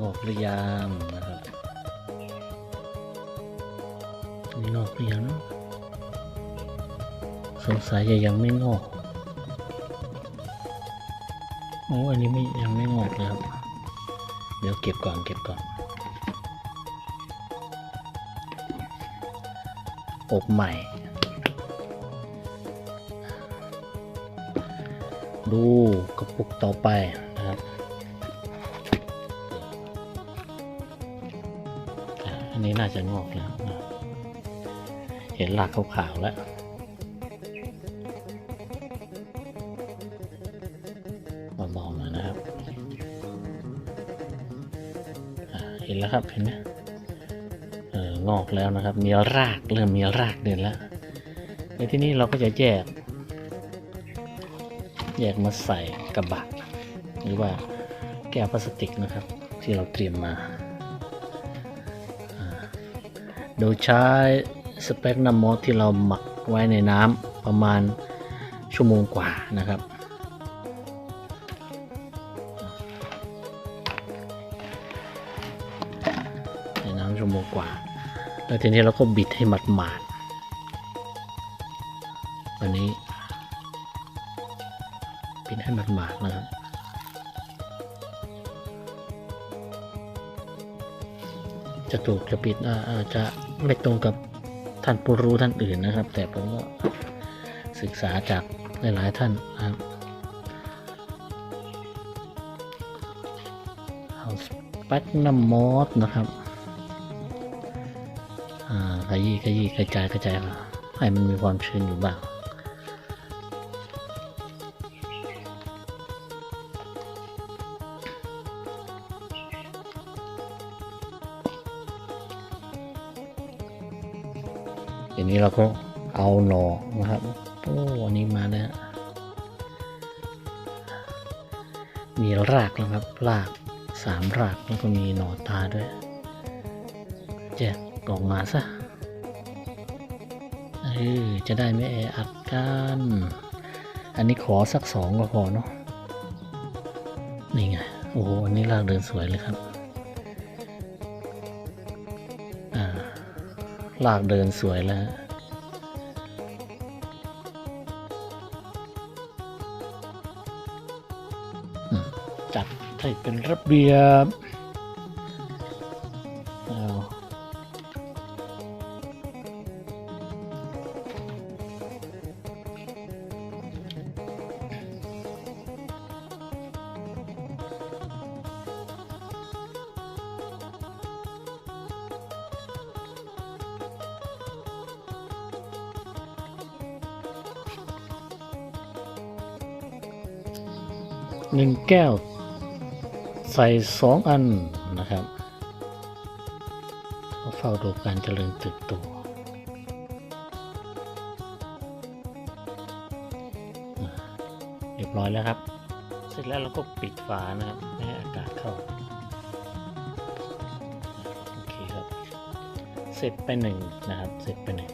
งอกหรือยังนะครับอันนี่งอกหรือยังสงสัยจะยังไม่งอกโอ้อันนี้ไม่ยังไม่งอกเลยครับเดี๋ยวเก็บก่อนเก็บก่อนอบใหม่ ดูกระปุกต่อไปนะครับ อันนี้น่าจะงอกแล้ว เห็นหลากขาวๆแล้วเบาๆหน่อยนะครับ เห็นแล้วครับเห็นไหมเอองอกแล้วนะครับ มีรากเริ่มมีรากเดินแล้ว ในที่นี้เราก็จะแยก แยกมาใส่กระบะหรือว่าแก้วพลาสติกนะครับ ที่เราเตรียมมา โดยใช้สเปกนัมมอสที่เราหมักไว้ในน้ำประมาณชั่วโมงกว่านะครับในน้ำชั่วโมงกว่า แล้วทีนี้เราก็บิดให้หมาดๆวันนี้บิดให้หมาดๆนะครับจะถูกจะผิดอ่าจะ ไม่ตรงกับท่านผู้รู้ท่านอื่นนะครับ แต่ผมก็ศึกษาจากหลาย ๆ ท่านนะครับเอาสเปกนัมมอสนะครับอ่าขยี้ขยี้กระจายกระจายมาให้มันมีความชื้นอยู่บ้าง ทีนี้เราก็เอาหนอนะครับโอ้อันนี้มาแล้วมีรากนะครับ รากสามรากแล้วก็มีหนอตาด้วยแจกออกมาซะเออจะได้ไม่แออัดกันอันนี้ขอสักสองก็พอเนาะนี่ไง โอ้โห อันนี้รากเดินสวยเลยครับ ลากเดินสวยแล้วจัดให้เป็นระเบียบ 1 แก้ว ใส่ 2 อันนะครับเฝ้าดูการเจริญเติบโตเรียบร้อยแล้วครับ เสร็จแล้วเราก็ปิดฝานะครับไม่ให้อากาศเข้าโอเคครับ เสร็จไปหนึ่งนะครับ เสร็จไปหนึ่ง